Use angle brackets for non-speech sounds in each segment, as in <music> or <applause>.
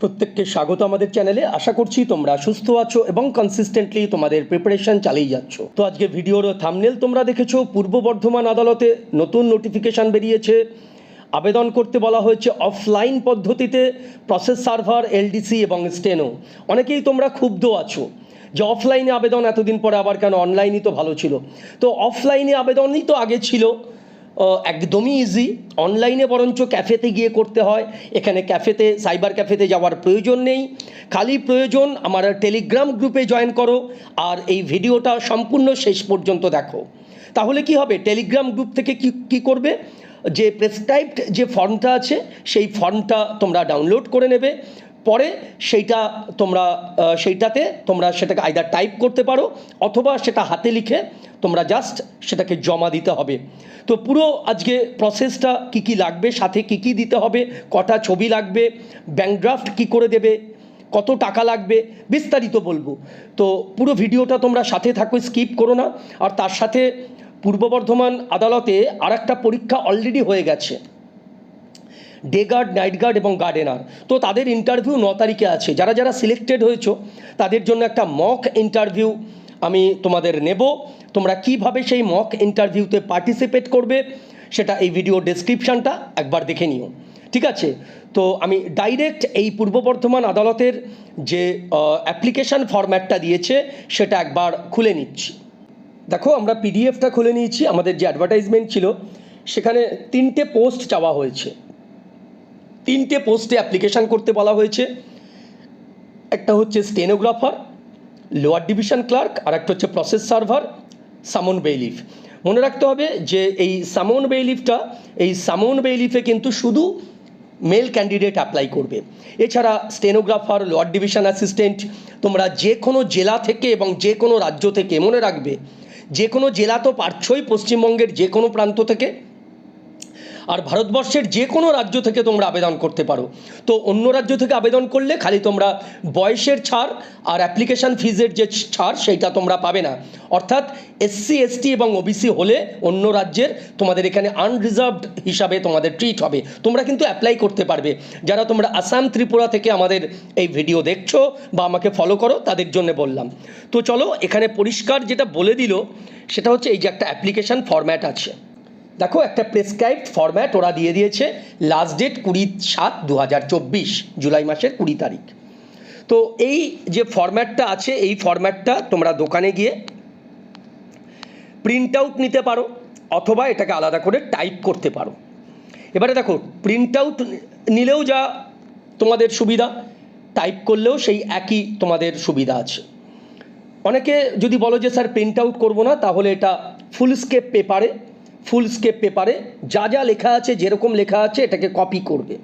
প্রত্যেককে স্বাগত আমাদের চ্যানেলে। আশা করছি তোমরা সুস্থ আছো এবং কনসিস্টেন্টলি তোমাদের প্রিপারেশন চালিয়ে যাচ্ছ। তো আজকে ভিডিওর থামনেল তোমরা দেখেছ। পূর্ব বর্ধমান আদালতে নতুন নোটিফিকেশন বেরিয়েছে। আবেদন করতে বলা হয়েছে অফলাইন পদ্ধতিতে প্রসেস সার্ভার এলডিসি এবং স্টেনো অনেকেই তোমরা ক্ষুব্ধ আছো যে অফলাইনে আবেদন এতদিন পরে আবার কেন অনলাইনই তো ভালো ছিল। তো অফলাইনে আবেদনই তো আগে ছিল। একদমই ইজি অনলাইনে বরঞ্চ ক্যাফেতে গিয়ে করতে হয়। এখানে ক্যাফেতে সাইবার ক্যাফেতে যাওয়ার প্রয়োজন নেই। খালি প্রয়োজন আমার টেলিগ্রাম গ্রুপে জয়েন করো আর এই ভিডিওটা সম্পূর্ণ শেষ পর্যন্ত দেখো। তাহলে কি হবে? টেলিগ্রাম গ্রুপ থেকে কি কি করবে? যে প্রেসক্রাইবড যে ফর্মটা আছে, সেই ফর্মটা তোমরা ডাউনলোড করে নেবে। পরে সেইটা তোমরা সেইটাতে তোমরা সেটাকে আইদার টাইপ করতে পারো অথবা সেটা হাতে লিখে তোমরা জাস্ট সেটাকে জমা দিতে হবে। তো পুরো আজকে প্রসেসটা কি কি লাগবে, সাথে কি কি দিতে হবে, কটা ছবি লাগবে ব্যাঙ্ক ড্রাফট কী করে দেবে, কত টাকা লাগবে, বিস্তারিত বলব। তো পুরো ভিডিওটা তোমরা সাথে থাকো স্কিপ করো না। আর তার সাথে পূর্ব বর্ধমান আদালতে আর একটা পরীক্ষা অলরেডি হয়ে গেছে। ডে গার্ড নাইট গার্ড এবং গার্ডেনার তো তাদের ইন্টারভিউ ন তারিখে আছে। যারা যারা সিলেক্টেড হয়েছো, তাদের জন্য একটা মক ইন্টারভিউ আমি তোমাদের নেব। তোমরা কীভাবে সেই মক ইন্টারভিউতে পার্টিসিপেট করবে, সেটা এই ভিডিও ডেসক্রিপশানটা একবার দেখে নিও। ঠিক আছে? তো আমি ডাইরেক্ট এই পূর্ব বর্ধমান আদালতের যে অ্যাপ্লিকেশান ফরম্যাটটা দিয়েছে, সেটা একবার খুলে নিচ্ছি। দেখো, আমরা পিডিএফটা খুলে নিয়েছি। আমাদের যে অ্যাডভার্টাইজমেন্ট ছিল, সেখানে তিনটে পোস্ট চাওয়া হয়েছে। তিনটে পোস্টে অ্যাপ্লিকেশান করতে বলা হয়েছে। একটা হচ্ছে স্টেনোগ্রাফার লোয়ার ডিভিশন ক্লার্ক আর একটা হচ্ছে প্রসেস সার্ভার সামন বেইলিফ মনে রাখতে হবে যে এই সামন বেইলিফটা এই সামন বেইলিফে কিন্তু শুধু মেল ক্যান্ডিডেট অ্যাপ্লাই করবে। এছাড়া স্টেনোগ্রাফার লোয়ার ডিভিশন অ্যাসিস্ট্যান্ট তোমরা যে কোনো জেলা থেকে এবং যে কোনো রাজ্য থেকে মনে রাখবে যে কোনো জেলা তো পারছই পশ্চিমবঙ্গের যে কোনো প্রান্ত থেকে আর ভারতবর্ষের যে কোনো রাজ্য থেকে তোমরা আবেদন করতে পারো। তো অন্য রাজ্য থেকে আবেদন করলে খালি তোমরা বয়সের ছাড় আর অ্যাপ্লিকেশান ফিজের যে ছাড় সেইটা তোমরা পাবে না। অর্থাৎ এসসি এসটি এবং ওবিসি হলে অন্য রাজ্যের তোমাদের এখানে আনরিজার্ভড হিসাবে তোমাদের ট্রিট হবে। তোমরা কিন্তু অ্যাপ্লাই করতে পারবে। যারা তোমরা আসাম, ত্রিপুরা থেকে আমাদের এই ভিডিও দেখছ বা আমাকে ফলো করো, তাদের জন্য বললাম। তো চলো এখানে পরিষ্কার যেটা বলে দিল, সেটা হচ্ছে এই যে একটা অ্যাপ্লিকেশান ফরম্যাট আছে। দেখো, একটা প্রেসক্রাইবড ফরম্যাট ওরা দিয়ে দিয়েছে লাস্ট ডেট কুড়ি সাত দু জুলাই মাসের কুড়ি তারিখ। তো এই যে ফরম্যাটটা আছে, এই ফরম্যাটটা তোমরা দোকানে গিয়ে প্রিন্ট আউট নিতে পারো, অথবা এটাকে আলাদা করে টাইপ করতে পারো। এবারে দেখো প্রিন্ট আউট নিলেও যা তোমাদের সুবিধা টাইপ করলেও সেই একই তোমাদের সুবিধা আছে। অনেকে যদি বলো যে, স্যার প্রিন্ট আউট করব না, তাহলে এটা ফুল স্কেপ পেপারে ফুল স্কেপ পেপারে যা যা লেখা আছে, যেরকম লেখা আছে, এটাকে কপি করবে।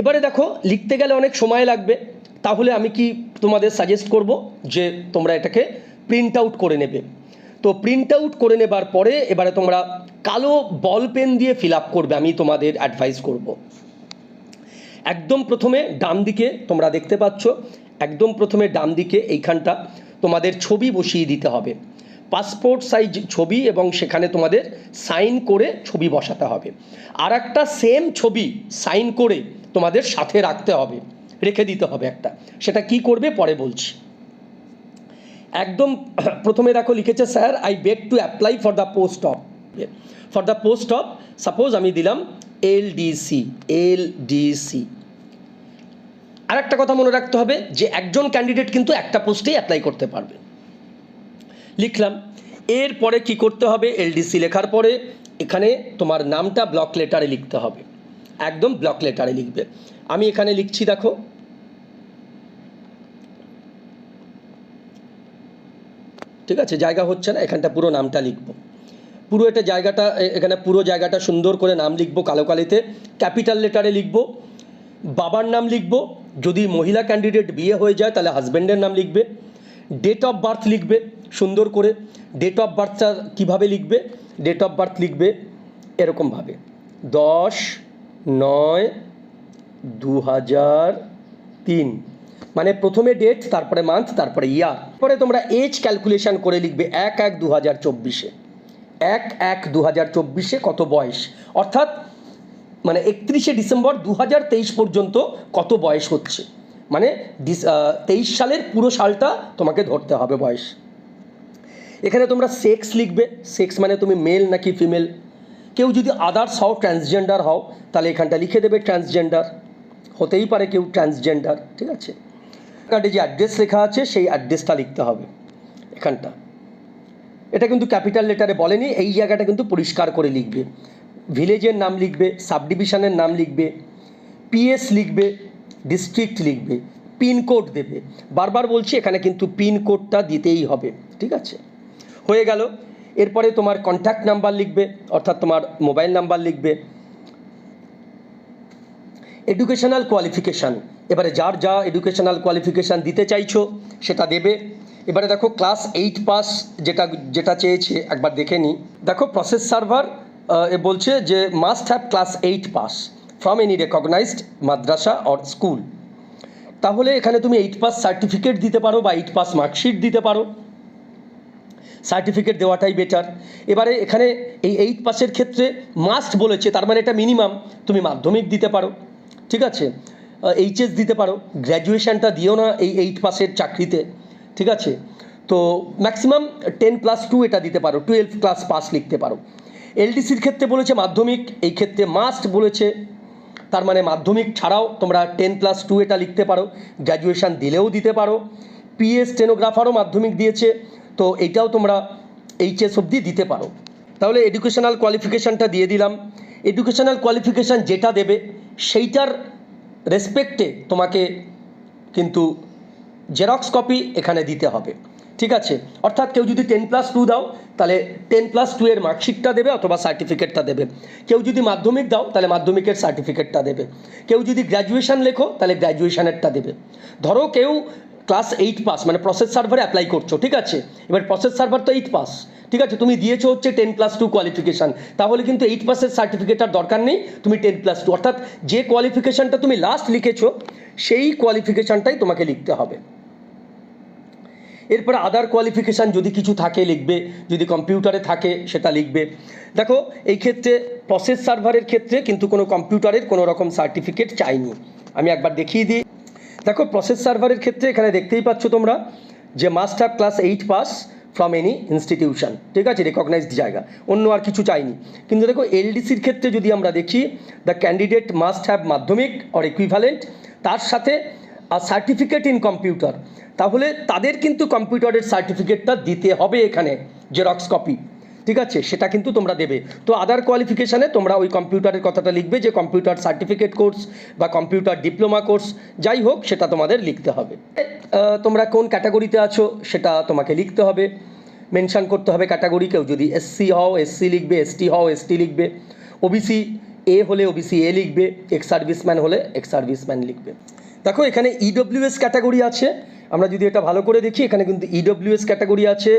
এবারে দেখো, লিখতে গেলে অনেক সময় লাগবে। তাহলে আমি কি তোমাদের সাজেস্ট করব যে তোমরা এটাকে প্রিন্ট আউট করে নেবে। তো প্রিন্ট আউট করে নেবার পরে এবারে তোমরা কালো বল পেন দিয়ে ফিল আপ করবে, আমি তোমাদের অ্যাডভাইস করব। একদম প্রথমে ডান দিকে তোমরা দেখতে পাচ্ছ, একদম প্রথমে ডান দিকে এইখানটা তোমাদের ছবি বসিয়ে দিতে হবে। পাসপোর্ট সাইজ ছবি এবং সেখানে তোমাদের সাইন করে ছবি বসাতে হবে। আর একটা সেম ছবি সাইন করে তোমাদের সাথে রাখতে হবে, রেখে দিতে হবে একটা। সেটা কি করবে? পরে বলছি। একদম <clears throat> প্রথমে দেখো লিখেছে sir I beg to apply for the post of for the post of suppose আমি দিলাম এল ডিসি এল ডিসি আর একটা কথা মনে রাখতে হবে যে, একজন ক্যান্ডিডেট কিন্তু একটা পোস্টেই অ্যাপ্লাই করতে পারবে। লিখলাম। এরপরে কি করতে হবে? এলডিসি লেখার পরে এখানে তোমার নামটা ব্লক লেটারে লিখতে হবে। একদম ব্লক লেটারে লিখবে। আমি এখানে লিখছি, দেখো। ঠিক আছে, জায়গা হচ্ছে না, এখানটা পুরো নামটা লিখব। পুরো এটা জায়গাটা এখানে পুরো জায়গাটা সুন্দর করে নাম লিখব কালো কালিতে ক্যাপিটাল লেটারে লিখব। বাবার নাম লিখব। যদি মহিলা ক্যান্ডিডেট বিয়ে হয়ে যায়, তাহলে হাজব্যান্ডের নাম লিখবে। ডেট অফ বার্থ লিখবে, সুন্দর করে। ডেট অফ বার্থটা কীভাবে লিখবে? ডেট অফ বার্থ লিখবে এরকমভাবে। দশ, নয় দু হাজার তিন। মানে প্রথমে ডেট তারপরে মান্থ তারপরে ইয়ার পরে তোমরা এজ ক্যালকুলেশন করে লিখবে এক এক দু হাজার চব্বিশে। এক এক দু হাজার চব্বিশে কত বয়স? অর্থাৎ মানে একত্রিশে ডিসেম্বর দু হাজার তেইশ পর্যন্ত কত বয়স হচ্ছে? মানে ডিস- তেইশ সালের পুরো সালটা তোমাকে ধরতে হবে বয়স। এখানে তোমরা সেক্স লিখবে। সেক্স মানে তুমি মেল নাকি ফিমেল? কেউ যদি আদার্স হও, ট্রান্সজেন্ডার হও, তাহলে এখানটা লিখে দেবে ট্রান্সজেন্ডার। হতেই পারে কেউ ট্রান্সজেন্ডার, ঠিক আছে? কার্ডে যে অ্যাড্রেস লেখা আছে, সেই অ্যাড্রেসটা লিখতে হবে, এখানটা। এটা কিন্তু ক্যাপিটাল লেটারে বলেনি, এই জায়গাটা কিন্তু পরিষ্কার করে লিখবে। ভিলেজের নাম লিখবে সাব ডিভিশনের নাম লিখবে পিএস লিখবে ডিস্ট্রিক্ট লিখবে পিনকোড দেবে। বারবার বলছি, এখানে কিন্তু পিনকোডটা দিতেই হবে, ঠিক আছে? হয়ে গেল। এরপরে তোমার কন্ট্যাক্ট নাম্বার লিখবে, অর্থাৎ তোমার মোবাইল নাম্বার লিখবে। এডুকেশনাল কোয়ালিফিকেশান এবারে যার যা এডুকেশনাল কোয়ালিফিকেশান দিতে চাইছো, সেটা দেবে। এবারে দেখো ক্লাস এইট পাস যেটা যেটা চেয়েছে, একবার দেখে নিই দেখো প্রসেস সার্ভার এ বলছে যে must have class eight pass from any recognised madrasa or school তাহলে এখানে তুমি এইট পাস সার্টিফিকেট দিতে পারো বা এইট পাস মার্কশিট দিতে পারো। সার্টিফিকেট দেওয়াটাই বেটার এবারে এখানে এই এইট পাসের ক্ষেত্রে মাস্ট বলেছে, তার মানে এটা মিনিমাম তুমি মাধ্যমিক দিতে পারো। ঠিক আছে? এইচএস দিতে পারো। গ্র্যাজুয়েশনটা দিও না এই এইট পাসের চাকরিতে। ঠিক আছে? তো ম্যাক্সিমাম টেন প্লাস টু এটা দিতে পারো টুয়েলভ ক্লাস পাস লিখতে পারো। এলডিসির ক্ষেত্রে বলেছে মাধ্যমিক, এই ক্ষেত্রে মাস্ট বলেছে। তার মানে মাধ্যমিক ছাড়াও তোমরা টেন প্লাস টু এটা লিখতে পারো গ্র্যাজুয়েশন দিলেও দিতে পারো পিএ স্টেনোগ্রাফারও মাধ্যমিক দিয়েছে, তো এটাও তোমরা এইচএস অবধি দিতে পারো। তাহলে এডুকেশনাল কোয়ালিফিকেশানটা দিয়ে দিলাম। এডুকেশনাল কোয়ালিফিকেশান যেটা দেবে, সেইটার রেসপেক্টে তোমাকে কিন্তু জেরক্স কপি এখানে দিতে হবে। ঠিক আছে? অর্থাৎ কেউ যদি টেন প্লাস টু দাও, তাহলে টেন প্লাস টু এর মার্কশিটটা দেবে অথবা সার্টিফিকেটটা দেবে। কেউ যদি মাধ্যমিক দাও, তাহলে মাধ্যমিকের সার্টিফিকেটটা দেবে। কেউ যদি গ্র্যাজুয়েশান লেখো, তাহলে গ্র্যাজুয়েশানেরটা দেবে। ধরো কেউ ক্লাস এইট পাস মানে প্রসেস সার্ভারে অ্যাপ্লাই করছ, ঠিক আছে? এবার প্রসেস সার্ভার তো এইট পাস ঠিক আছে? তুমি দিয়েছ হচ্ছে টেন প্লাস টু কোয়ালিফিকেশান তাহলে কিন্তু এইট পাসের সার্টিফিকেটার দরকার নেই, তুমি টেন প্লাস টু অর্থাৎ যে কোয়ালিফিকেশানটা তুমি লাস্ট লিখেছো, সেই কোয়ালিফিকেশানটাই তোমাকে লিখতে হবে। এরপরে আদার কোয়ালিফিকেশান যদি কিছু থাকে লিখবে, যদি কম্পিউটারে থাকে সেটা লিখবে। দেখো, এই ক্ষেত্রে প্রসেস সার্ভারের ক্ষেত্রে কিন্তু কোনো কম্পিউটারের কোনো রকম সার্টিফিকেট চাইনি। আমি একবার দেখিয়ে দিই। দেখো প্রসেস সার্ভারের ক্ষেত্রে এখানে দেখতেই পাচ্ছ তোমরা যে must have class eight pass from any institution ঠিক আছে? রেকগনাইজড জায়গা। অন্য আর কিছু চাইনি। কিন্তু দেখো এলডিসির ক্ষেত্রে যদি আমরা দেখি the candidate must have Madhyamik or equivalent তার সাথে আর সার্টিফিকেট ইন কম্পিউটার তাহলে তাদের কিন্তু কম্পিউটারের সার্টিফিকেটটা দিতে হবে এখানে, জেরক্স কপি। ঠিক আছে? সেটা কিন্তু তোমরা দেবে। তো আদার কোয়ালিফিকেশানে তোমরা ওই কম্পিউটারের কথাটা লিখবে যে কম্পিউটার সার্টিফিকেট কোর্স বা কম্পিউটার ডিপ্লোমা কোর্স, যাই হোক, সেটা তোমাদের লিখতে হবে। তোমরা কোন ক্যাটাগরিতে আছো সেটা তোমাকে লিখতে হবে। মেনশন করতে হবে ক্যাটাগরি। কেউ যদি এসসি হও এসসি লিখবে এসটি হও এসটি লিখবে। ওবিসি এ হলে ওবিসি এ লিখবে এক্স সার্ভিসম্যান হলে এক্স সার্ভিসম্যান লিখবে। দেখো, এখানে ইডব্লিউএস ক্যাটাগরি আছে। আমরা যদি এটা ভালো করে দেখি, এখানে কিন্তু ইডব্লিউএস ক্যাটাগরি আছে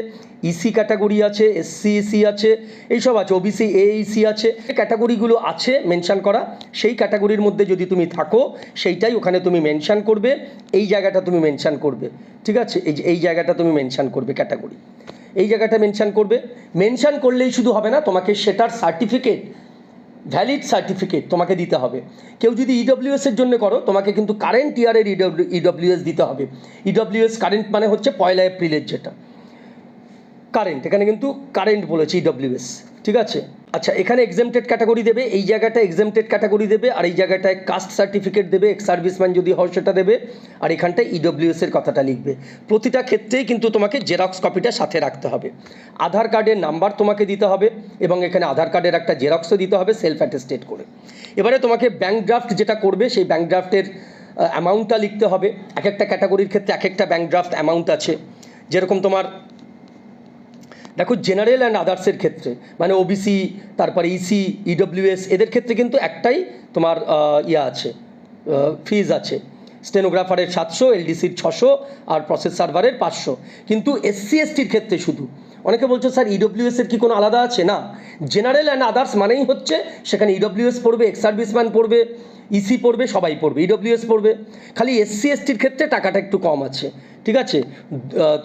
ইসি ক্যাটাগরি আছে এসসি এসি আছে, এইসব আছে ওবিসি এইসি আছে। ক্যাটাগরিগুলো আছে মেনশন করা, সেই ক্যাটাগরির মধ্যে যদি তুমি থাকো, সেইটাই ওখানে তুমি মেনশন করবে, এই জায়গাটা তুমি মেনশান করবে, ঠিক আছে? এই এই জায়গাটা তুমি মেনশন করবে ক্যাটাগরি এই জায়গাটা মেনশন করবে। মেনশন করলেই শুধু হবে না, তোমাকে সেটার সার্টিফিকেট ভ্যালিড সার্টিফিকেট তোমাকে দিতে হবে। কেউ যদি ইডব্লিউএসের জন্য করো, তোমাকে কিন্তু কারেন্ট ইয়ারের ইডব্লিউএস দিতে হবে। ইডব্লিউএস কারেন্ট মানে হচ্ছে পয়লা এপ্রিলের যেটা। কারেন্ট এখানে কিন্তু কারেন্ট বলেছে ইডব্লিউএস ঠিক আছে? আচ্ছা এখানে এক্সামটেড ক্যাটাগরি দেবে, এই জায়গাটা এক্সামটেড ক্যাটাগরি দেবে, আর এই জায়গাটায় কাস্ট সার্টিফিকেট দেবে এক্স সার্ভিসম্যান যদি হয় সেটা দেবে, আর এখানটায় ইডব্লিউএস এর কথাটা লিখবে। প্রতিটা ক্ষেত্রেই কিন্তু তোমাকে জেরক্স কপিটা সাথে রাখতে হবে। আধার কার্ডের নাম্বার তোমাকে দিতে হবে, এবং এখানে আধার কার্ডের একটা জেরক্সও দিতে হবে সেলফ অ্যাটেস্টেড করে। এবারে তোমাকে ব্যাঙ্ক ড্রাফট যেটা করবে, সেই ব্যাঙ্ক ড্রাফটের অ্যামাউন্টটা লিখতে হবে। এক একটা ক্যাটাগরির ক্ষেত্রে এক একটা ব্যাঙ্ক ড্রাফট অ্যামাউন্ট আছে। যেরকম তোমার দেখো জেনারেল অ্যান্ড আদার্সের ক্ষেত্রে মানে ওবিসি তারপরে E ইসি ইডব্লিউএস এদের ক্ষেত্রে কিন্তু একটাই তোমার ইয়া আছে ফিজ আছে। স্টেনোগ্রাফারের সাতশো এলডিসির ছশো আর প্রসেস সার্ভারের পাঁচশো। কিন্তু এসসি এসটির ক্ষেত্রে শুধু। অনেকে বলছো, স্যার ইডব্লিউএস এর কি কোনো আলাদা আছে? না। জেনারেল অ্যান্ড আদার্স মানেই হচ্ছে, সেখানে ইডব্লিউএস পড়বে এক্স সার্ভিসম্যান পড়বে ইসি পড়বে, সবাই পড়বে ইডব্লিউএস পড়বে। খালি এসসি এসটির ক্ষেত্রে টাকাটা একটু কম আছে। ঠিক আছে?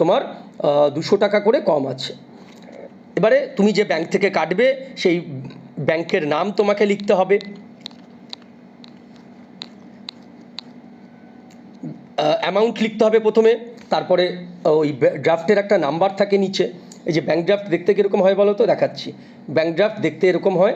তোমার দুশো টাকা করে কম আছে। এবারে তুমি যে ব্যাংক থেকে কাটবে, সেই ব্যাংকের নাম তোমাকে লিখতে হবে। অ্যামাউন্ট লিখতে হবে প্রথমে, তারপরে ওই ড্রাফটের একটা নাম্বার থাকে নিচে। এই যে ব্যাঙ্ক ড্রাফট দেখতে কীরকম হয় বলো তো? দেখাচ্ছি। ব্যাঙ্ক ড্রাফট দেখতে এরকম হয়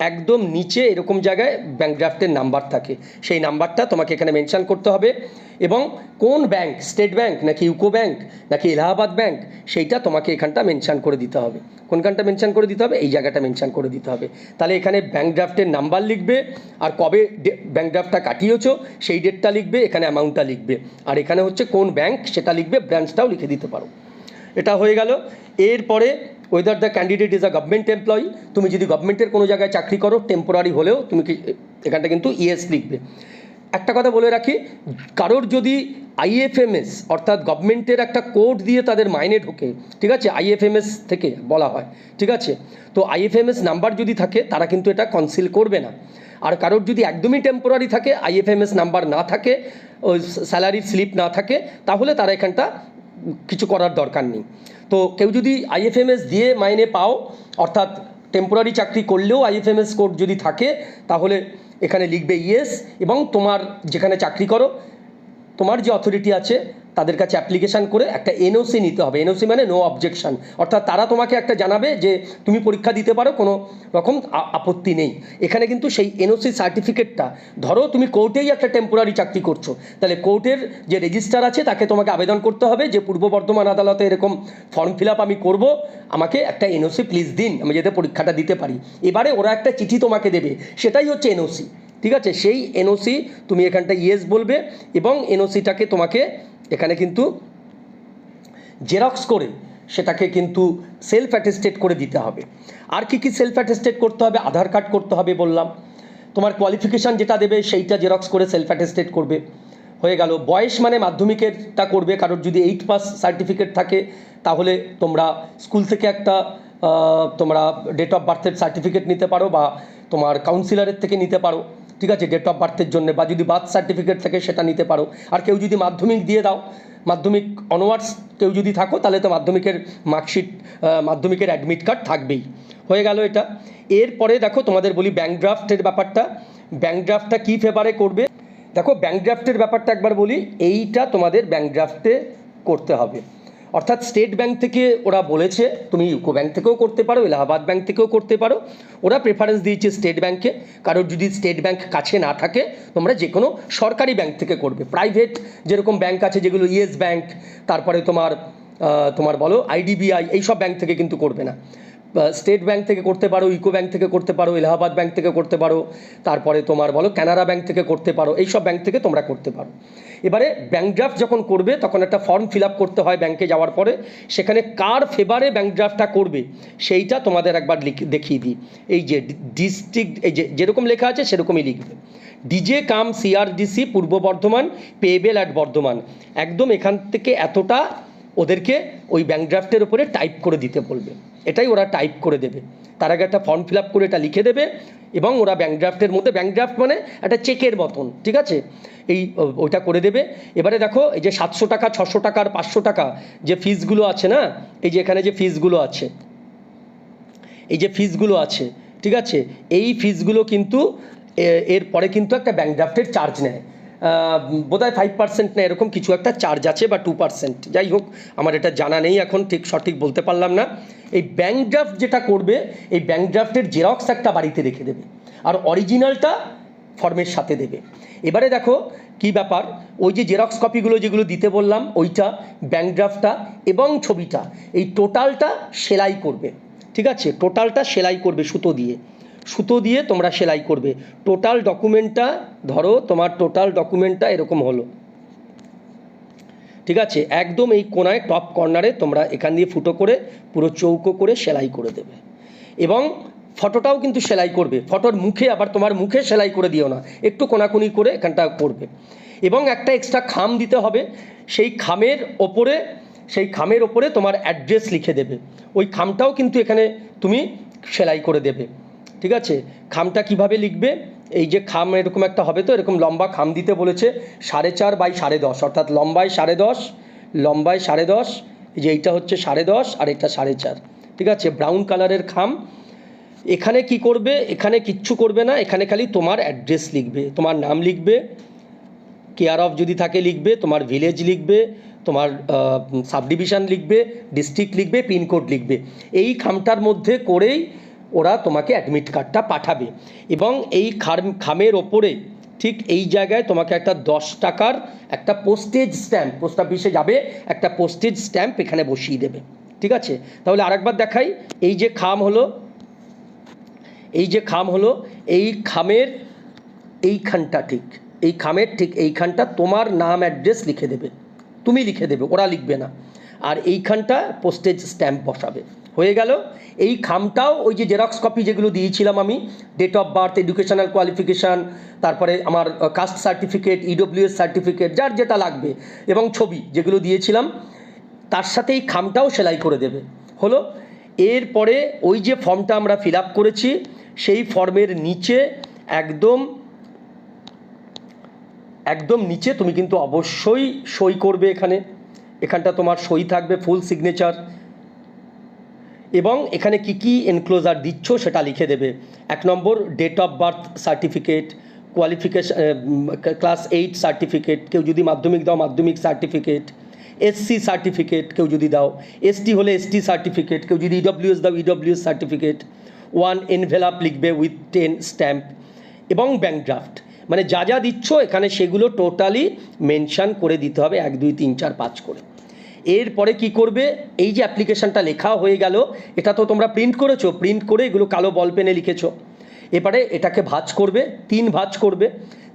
একদম নিচে এরকম জায়গায় ব্যাঙ্ক ড্রাফটের নাম্বার থাকে। সেই নাম্বারটা তোমাকে এখানে মেনশান করতে হবে এবং কোন ব্যাংক স্টেট ব্যাংক নাকি ইউকো ব্যাংক নাকি এলাহাবাদ ব্যাংক সেইটা তোমাকে এখানটা মেনশান করে দিতে হবে। কোনখানটা মেনশন করে দিতে হবে? এই জায়গাটা মেনশন করে দিতে হবে। তাহলে এখানে ব্যাঙ্ক ড্রাফটের নাম্বার লিখবে আর কবে ব্যাঙ্ক ড্রাফটটা কাটিয়েছো, সেই ডেটটা লিখবে, এখানে অ্যামাউন্টটা লিখবে। আর এখানে হচ্ছে কোন ব্যাংক সেটা লিখবে ব্রাঞ্চটাও লিখে দিতে পারো। এটা হয়ে গেল। এরপরে whether the candidate is a government employee তুমি যদি গভর্নমেন্টের কোনো জায়গায় চাকরি করো টেম্পোরারি হলেও তুমি এখানটা কিন্তু ইএস লিখবে। একটা কথা বলে রাখি, কারোর যদি আইএফএমএস অর্থাৎ গভর্নমেন্টের একটা কোড দিয়ে তাদের মাইনে ঢোকে, ঠিক আছে? আইএফএমএস থেকে বলা হয়, ঠিক আছে? তো আইএফএমএস নাম্বার যদি থাকে, তারা কিন্তু এটা কনসিল করবে না। আর কারোর যদি একদমই টেম্পোরারি থাকে আইএফএমএস নাম্বার না থাকে, ওই স্যালারির স্লিপ না থাকে, তাহলে তারা এখানটা কিছু করার দরকার নেই। তো কেউ যদি আইএফএমএস দিয়ে মাইনে পাও, অর্থাৎ টেম্পোরারি চাকরি করলেও আইএফএমএস কোড যদি থাকে, তাহলে এখানে লিখবে ইয়েস এবং তোমার যেখানে চাকরি করো, তোমার যে অথরিটি আছে তাদের কাছে অ্যাপ্লিকেশান করে একটা এনওসি নিতে হবে। এনওসি মানে নো অবজেকশন অর্থাৎ তারা তোমাকে একটা জানাবে যে তুমি পরীক্ষা দিতে পারো, কোনো রকম আপত্তি নেই। এখানে কিন্তু সেই এনওসি সার্টিফিকেটটা ধরো তুমি কোর্টেই একটা টেম্পোরারি চাকরি করছ, তাহলে কোর্টের যে রেজিস্টার আছে, তাকে তোমাকে আবেদন করতে হবে যে পূর্ব বর্ধমান আদালতে এরকম ফর্ম ফিল আপ আমি করব, আমাকে একটা এনওসি প্লিজ দিন, আমি যাতে পরীক্ষাটা দিতে পারি। এবারে ওরা একটা চিঠি তোমাকে দেবে, সেটাই হচ্ছে এনওসি ঠিক আছে? সেই এনওসি তুমি এখানটা ইয়েস বলবে এবং এনওসিটাকে তোমাকে এখানে কিন্তু জেরক্স করে সেটাকে কিন্তু সেলফ অ্যাটেস্টেড করে দিতে হবে। আর কি কি সেলফ অ্যাটেস্টেড করতে হবে? আধার কার্ড করতে হবে বললাম। তোমার কোয়ালিফিকেশান যেটা দেবে সেইটা জেরক্স করে সেলফ অ্যাটেস্টেড করবে। হয়ে গেল। বয়স মানে মাধ্যমিকেরটা করবে। কারোর যদি এইট পাস সার্টিফিকেট থাকে, তাহলে তোমরা স্কুল থেকে একটা তোমরা ডেট অফ বার্থের সার্টিফিকেট নিতে পারো বা তোমার কাউন্সিলরের থেকে নিতে পারো। ঠিক আছে ডেট অফ বার্থের জন্য বা যদি বার্থ সার্টিফিকেট থাকে সেটা নিতে পারো। আর কেউ যদি মাধ্যমিক দিয়ে দাও, মাধ্যমিক অনওয়ার্ডস কেউ যদি থাকো, তাহলে তো মাধ্যমিকের মার্কশিট মাধ্যমিকের অ্যাডমিট কার্ড থাকবেই। হয়ে গেল এটা। এরপরে দেখো, তোমাদের বলি ব্যাঙ্ক ড্রাফটের ব্যাপারটা। ব্যাঙ্ক ড্রাফটটা কী ফেভারে করবে? দেখো ব্যাঙ্ক ড্রাফটের ব্যাপারটা একবার বলি, এইটা তোমাদের ব্যাঙ্ক ড্রাফটে করতে হবে। অর্থাৎ স্টেট ব্যাংক থেকে ওরা বলেছে, তুমি ইউকো ব্যাংক থেকেও করতে পারো, এলাহাবাদ ব্যাংক থেকেও করতে পারো। ওরা প্রেফারেন্স দিয়েছে স্টেট ব্যাংকে কারোর যদি স্টেট ব্যাংক কাছে না থাকে, তোমরা যে কোনো সরকারি ব্যাংক থেকে করবে। প্রাইভেট যেরকম ব্যাংক আছে, যেগুলো ইয়েস ব্যাংক, তারপরে তোমার তোমার বলো আইডিবিআই এইসব ব্যাংক থেকে কিন্তু করবে না। স্টেট ব্যাংক থেকে করতে পারো, ইকো ব্যাংক থেকে করতে পারো, এলাহাবাদ ব্যাংক থেকে করতে পারো, তারপরে তোমার বলো কানাড়া ব্যাংক থেকে করতে পারো, এইসব ব্যাংক থেকে তোমরা করতে পারো। এবারে ব্যাংক ড্রাফট যখন করবে, তখন একটা ফর্ম ফিল আপ করতে হয় ব্যাংকে যাওয়ার পরে, সেখানে কার ফেভারে ব্যাংক ড্রাফটটা করবে, সেইটা তোমাদের একবার দেখিয়ে দিই। এই যে ডিস্ট্রিক্ট, এই যে যেরকম লেখা আছে, সেরকমই লিখবে। DJ come, সিআরডিসি, Purba Bardhaman, payable at Bardhaman. একদম এখান থেকে এতটা ওদেরকে ওই ব্যাংক ড্রাফটের উপরে টাইপ করে দিতে বলবে। এটাই ওরা টাইপ করে দেবে। তার আগে একটা ফর্ম ফিল আপ করে এটা লিখে দেবে এবং ওরা ব্যাংক ড্রাফটের মধ্যে ব্যাংক ড্রাফট মানে একটা চেকের মতন, ঠিক আছে? এই ওইটা করে দেবে। এবারে দেখো, এই যে সাতশো টাকা, ছশো টাকার পাঁচশো টাকা যে ফিসগুলো আছে না, এই যে এখানে যে ফিসগুলো আছে, এই যে ফিসগুলো আছে, ঠিক আছে? এই ফিসগুলো কিন্তু এর পরে কিন্তু একটা ব্যাংক ড্রাফটের চার্জ নেয়। বোধহয় ফাইভ পার্সেন্ট না এরকম কিছু একটা চার্জ আছে বা টু পার্সেন্ট যাই হোক, আমার এটা জানা নেই এখন, ঠিক সঠিক বলতে পারলাম না। এই ব্যাংক ড্রাফট যেটা করবে, এই ব্যাংক ড্রাফটের জেরক্স একটা বাড়িতে রেখে দেবে। আর অরিজিনালটা ফর্মের সাথে দেবে। এবারে দেখো, কি ব্যাপার? ওই যে জেরক্স কপিগুলো যেগুলো দিতে বললাম, ওইটা ব্যাংক ড্রাফটটা এবং ছবিটা, এই টোটালটা সেলাই করবে। ঠিক আছে? টোটালটা সেলাই করবে সুতো দিয়ে। সুতো দিয়ে তোমরা সেলাই করবে। টোটাল ডকুমেন্টটা ধরো তোমার টোটাল ডকুমেন্টটা এরকম হলো। ঠিক আছে? একদম এই কোনায় টপ কর্নারে তোমরা এখান দিয়ে ফুটো করে, পুরো চৌকো করে সেলাই করে দেবে। এবং ফটোটাও কিন্তু সেলাই করবে। ফটোর মুখে আবার তোমার মুখে সেলাই করে দিও না। একটু কোনাকুনি করে এখানটা করবে। এবং একটা এক্সট্রা খাম দিতে হবে। সেই খামের ওপরে, সেই খামের ওপরে তোমার অ্যাড্রেস লিখে দেবে। ওই খামটাও কিন্তু এখানে তুমি সেলাই করে দেবে। ঠিক আছে? খামটা কীভাবে লিখবে? এই যে খাম এরকম একটা হবে তো, এরকম লম্বা খাম দিতে বলেছে, সাড়ে চার বাই সাড়ে দশ, অর্থাৎ লম্বায় সাড়ে দশ, লম্বায় সাড়ে দশ, এই যে এইটা হচ্ছে সাড়ে দশ আর এটা সাড়ে চার, ঠিক আছে? ব্রাউন কালারের খাম। এখানে কি করবে? এখানে কিচ্ছু করবে না, এখানে খালি তোমার অ্যাড্রেস লিখবে, তোমার নাম লিখবে কেয়ার অফ যদি থাকে লিখবে, তোমার ভিলেজ লিখবে, তোমার সাব ডিভিশন লিখবে ডিস্ট্রিক্ট লিখবে পিনকোড লিখবে। এই খামটার মধ্যে করেই ওরা তোমাকে অ্যাডমিট কার্ডটা পাঠাবে। এবং এই খাম খামের ওপরে ঠিক এই জায়গায় তোমাকে একটা দশ টাকার একটা পোস্টেজ স্ট্যাম্প পোস্ট অফিসে যাবে, একটা পোস্টেজ স্ট্যাম্প এখানে বসিয়ে দেবে। ঠিক আছে? তাহলে আরেকবার দেখাই, এই যে খাম হলো, এই যে খাম হলো, এই খামের এইখানটা ঠিক, এই খামের ঠিক এইখানটা তোমার নাম অ্যাড্রেস লিখে দেবে। তুমি লিখে দেবে, ওরা লিখবে না। আর এইখানটা পোস্টেজ স্ট্যাম্প বসাবে। হয়ে গেল। এই খামটাও ওই যে জেরক্স কপি যেগুলো দিয়েছিলাম আমি date of birth educational qualification তারপরে আমার কাস্ট সার্টিফিকেট ইডব্লিউএস সার্টিফিকেট যার যেটা লাগবে, এবং ছবি যেগুলো দিয়েছিলাম, তার সাথে এই খামটাও সেলাই করে দেবে। হলো, এরপরে ওই যে ফর্মটা আমরা ফিল করেছি, সেই ফর্মের নিচে একদম একদম নিচে তুমি কিন্তু অবশ্যই সই করবে এখানে। এখানটা তোমার সই থাকবে ফুল সিগনেচার এবং এখানে কি কি এনক্লোজার দিচ্ছ সেটা লিখে দেবে। এক নম্বর date of birth certificate qualification class eight certificate কেউ যদি মাধ্যমিক দাও, মাধ্যমিক সার্টিফিকেট এসসি সার্টিফিকেট কেউ যদি দাও এসটি হলে এসটি সার্টিফিকেট কেউ যদি ইডব্লিউএস দাও ইডব্লিউএস সার্টিফিকেট ওয়ান এনভেলাপ লিখবে উইথ টেন স্ট্যাম্প এবং ব্যাঙ্ক ড্রাফট মানে যা যা দিচ্ছ, এখানে সেগুলো টোটালি মেনশান করে দিতে হবে, এক, দুই, তিন, চার, পাঁচ করে। এরপরে কি করবে? এই যে অ্যাপ্লিকেশনটা লেখা হয়ে গেল, এটা তো তোমরা প্রিন্ট করেছ প্রিন্ট করে এগুলো কালো বল পেনে লিখেছো। এবারে এটাকে ভাঁজ করবে, তিন ভাঁজ করবে।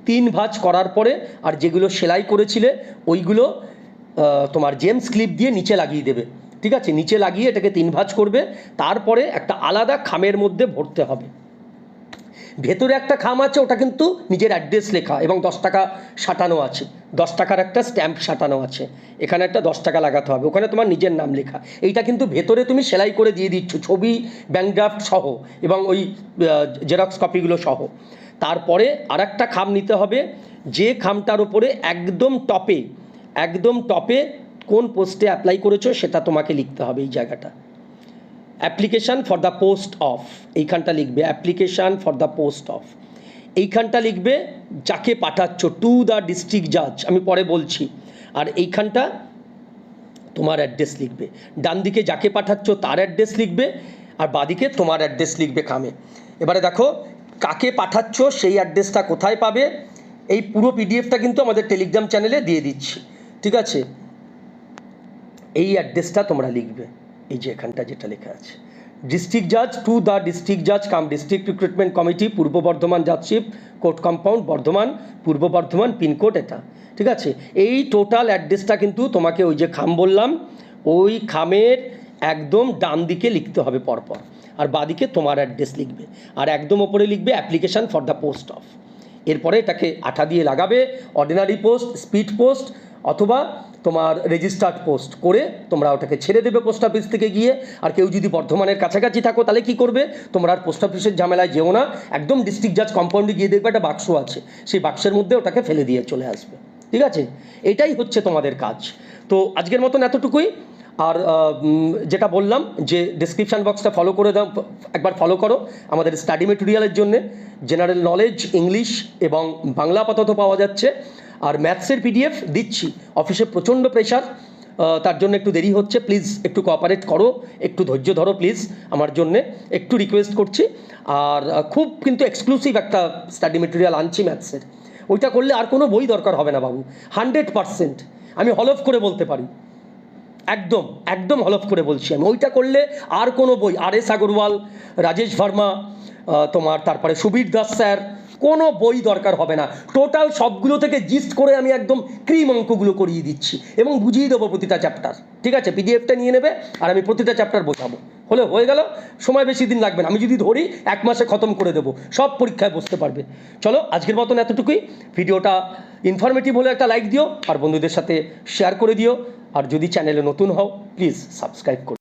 তিন ভাঁজ করার পরে আর যেগুলো সেলাই করেছিলে, ওইগুলো তোমার জেমস ক্লিপ দিয়ে নিচে লাগিয়ে দেবে। ঠিক আছে? নিচে লাগিয়ে এটাকে তিন ভাঁজ করবে। তারপরে একটা আলাদা খামের মধ্যে ভরতে হবে। ভেতরে একটা খাম আছে, ওটা কিন্তু নিজের অ্যাড্রেস লেখা এবং দশ টাকা সাটানো আছে। দশ টাকার একটা স্ট্যাম্প সাটানো আছে। এখানে একটা দশ টাকা লাগাতে হবে। ওখানে তোমার নিজের নাম লেখা। এইটা কিন্তু ভেতরে তুমি সেলাই করে দিয়ে দিচ্ছ, ছবি ব্যাঙ্কড্রাফট সহ এবং ওই জেরক্স কপিগুলো সহ। তারপরে আর একটা খাম নিতে হবে। যে খামটার ওপরে একদম টপে একদম টপে কোন পোস্টে অ্যাপ্লাই করেছ সেটা তোমাকে লিখতে হবে এই জায়গাটা। Application for the post of এইখানটা লিখবে application for the post of এইখানটা লিখবে, যাকে পাঠাচ্ছ টু দ্য ডিস্ট্রিক্ট জাজ আমি পরে বলছি। আর এইখানটা তোমার অ্যাড্রেস লিখবে। ডান দিকে যাকে পাঠাচ্ছ, তার অ্যাড্রেস লিখবে, আর বাদিকে তোমার অ্যাড্রেস লিখবে খামে। এবারে দেখো, কাকে পাঠাচ্ছ, সেই অ্যাড্রেসটা কোথায় পাবে, এই পুরো পিডিএফটা কিন্তু আমাদের টেলিগ্রাম চ্যানেলে দিয়ে দিচ্ছি। ঠিক আছে? এই অ্যাড্রেসটা তোমরা লিখবে। এই যে এখানটা যেটা লেখা আছে। ডিস্ট্রিক্ট জাজ টু দ্য ডিস্ট্রিক্ট জাজ কাম district recruitment committee Purba Bardhaman judgeship court compound Bardhaman, Purba Bardhaman pincode এটা। ঠিক আছে? এই টোটাল অ্যাড্রেসটা কিন্তু তোমাকে ওই যে খাম বললাম, ওই খামের একদম ডান দিকে লিখতে হবে পরপর। আর বাদিকে তোমার অ্যাড্রেস লিখবে। আর একদম ওপরে লিখবে application for the post of এরপরে এটাকে আঠা দিয়ে লাগাবে অর্ডিনারি পোস্ট স্পিড পোস্ট অথবা তোমার রেজিস্টার্ড পোস্ট করে তোমরা ওটাকে ছেড়ে দেবে পোস্ট অফিস থেকে গিয়ে। আর কেউ যদি বর্ধমানের কাছাকাছি থাকো, তাহলে কি করবে? তোমরা আর পোস্ট অফিসের ঝামেলায় যেও না। একদম ডিস্ট্রিক্ট জাজ কম্পাউন্ডে গিয়ে দেখবে একটা বাক্স আছে। সেই বাক্সের মধ্যে ওটাকে ফেলে দিয়ে চলে আসবে। ঠিক আছে? এটাই হচ্ছে তোমাদের কাজ। তো আজকের মতন এতটুকুই। আর যেটা বললাম যে ডিসক্রিপশান বক্সটা ফলো করে দাও, একবার ফলো করো আমাদের স্টাডি মেটেরিয়ালের জন্য। জেনারেল নলেজ ইংলিশ এবং বাংলা আপাতত পাওয়া যাচ্ছে। আর ম্যাথসের পিডিএফ দিচ্ছি। অফিসে প্রচণ্ড প্রেশার তার জন্য একটু দেরি হচ্ছে। প্লিজ একটু কোঅপারেট করো, একটু ধৈর্য ধরো প্লিজ আমার জন্যে। একটু রিকোয়েস্ট করছি। আর খুব কিন্তু এক্সক্লুসিভ একটা স্টাডি মেটেরিয়াল আনছি ম্যাথসের। ওইটা করলে আর কোনো বই দরকার হবে না বাবু। হান্ড্রেড পারসেন্ট আমি হলফ করে বলতে পারি। একদম একদম হলফ করে বলছি আমি। ওইটা করলে আর কোনো বই, আর এস আগরওয়াল, রাজেশ ভার্মা তোমার তারপরে সুবীর দাস স্যার কোনো বই দরকার হবে না। টোটাল সবগুলো থেকে জিস্ট করে আমি একদম ক্রিম অঙ্কগুলো করিয়ে দিচ্ছি এবং বুঝিয়ে দেবো প্রতিটা চ্যাপ্টার ঠিক আছে? পিডিএফটা নিয়ে নেবে আর আমি প্রতিটা চ্যাপ্টার বোঝাবো। হলে হয়ে গেল, সময় বেশি দিন লাগবে না। আমি যদি ধরি, এক মাসে খতম করে দেবো। সব পরীক্ষায় বসতে পারবে। চলো, আজকের মতন এতটুকুই। ভিডিওটা ইনফরমেটিভ হলে একটা লাইক দিও, আর বন্ধুদের সাথে শেয়ার করে দিও। আর যদি চ্যানেলে নতুন হও প্লিজ সাবস্ক্রাইব করো